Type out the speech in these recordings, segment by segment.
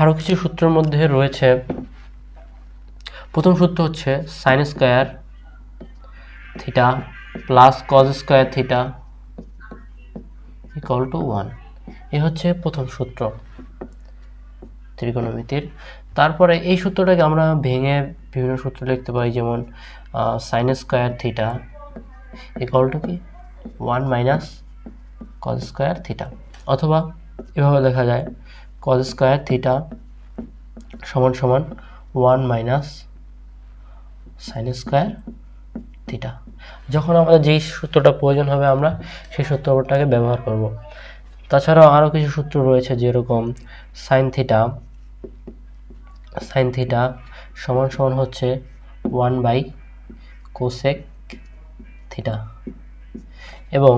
আরও কিছু সূত্রের মধ্যে রয়েছে। প্রথম সূত্র হচ্ছে sine square theta plus cos square theta equal to one এ হচ্ছে প্রথম সূত্র ত্রিকোণমিতির। তারপরে এই সূত্রটাকে আমরা ভেঙে বিভিন্ন সূত্র লিখতে পারি, যেমন sine square theta equal to কি? One minus cos square theta অথবা এভাবে লেখা যায় কজ স্কোয়ার থিটা সমান সমান one minus sine square theta যখন আমাদের যেই সূত্রটা প্রয়োজন হবে আমরা সেই সূত্রটাকে ব্যবহার করব। তাছাড়াও আরও কিছু সূত্র রয়েছে যেরকম সাইন থিটা সাইন থিটা সমান সমান হচ্ছে ওয়ান বাই কোসেক থিটা এবং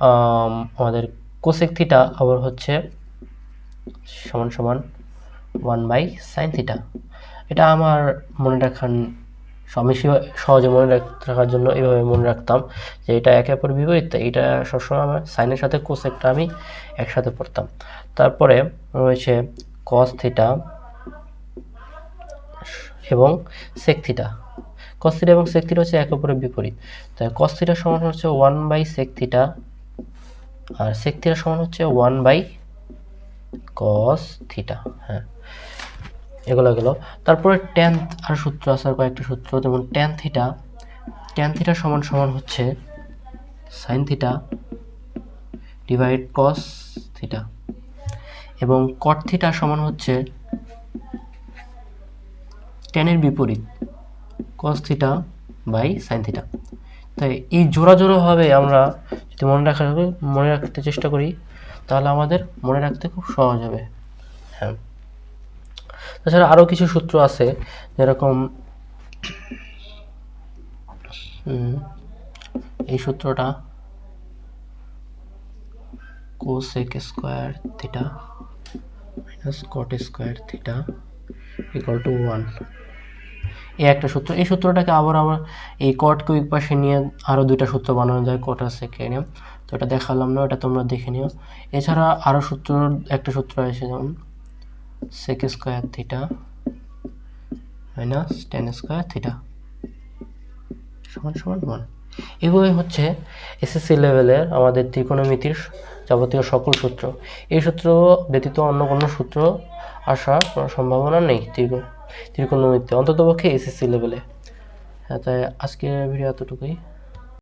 আম, আমাদের কোসেক থিটা আবার হচ্ছে সমান সমান ওয়ান বাই সাইন থিটা এটা আমার মনে রাখার সে- সহজে মনে রাখ- রাখার জন্য এইভাবে মনে রাখতাম যে এটা একে অপর বিপরীত এটা সবসময় আমার সাইনের সাথে কোসেকটা আমি একসাথে পড়তাম। তারপরে রয়েছে কস থিটা এবং সেক থিটা কস থিটা এবং সেক থিটা হচ্ছে একে অপরের বিপরীত। তাই কস থিটা সমান হচ্ছে ওয়ান বাই সেক থিটা আর সেক থিটা সমান হচ্ছে ওয়ান বাই কস থিটা হ্যাঁ। এগুলো গেল। তারপরে ট্যান আর সূত্র আছে, আর কয়েকটা সূত্র, যেমন ট্যান থিটা ট্যান থিটা সমান সমান হচ্ছে sine theta divide cos theta এবং কট থিটা সমান হচ্ছে ট্যানের বিপরীত cos theta by sine theta তাই এই জোড়া জোড়া জোড়াভাবে আমরা যদি মনে রাখা, মনে রাখতে চেষ্টা করি তাহলে আমাদের মনে রাখতে খুব সহজ হবে। হ্যাঁ। তাছাড়া আরও কিছু সূত্র আছে যেরকম এই সূত্রটা cosec square theta minus cot square theta equal to one এই একটা সূত্র এই সূত্রটাকে আবার আবার এই কটকে ওই পাশে নিয়ে আরও দুইটা সূত্র বানানো যায় কট আর সেকেন্ড তো এটা দেখালাম না, এটা তোমরা দেখে নিও। এছাড়া আরও সূত্র, একটা সূত্র আছে যেমন sec square theta minus tan square theta সমান সমান ওয়ান এগুলোই হচ্ছে এসএসসি লেভেলের আমাদের ত্রিকোণমিতির যাবতীয় সকল সূত্র। এই সূত্র ব্যতীত অন্য কোনো সূত্র আসার কোনো সম্ভাবনা নেই ত্রিকোণ ত্রিকোণমিতি অন্ততপক্ষে এসএসসি লেভেলে হ্যাঁ তাই আজকের ভিডিও এতটুকুই।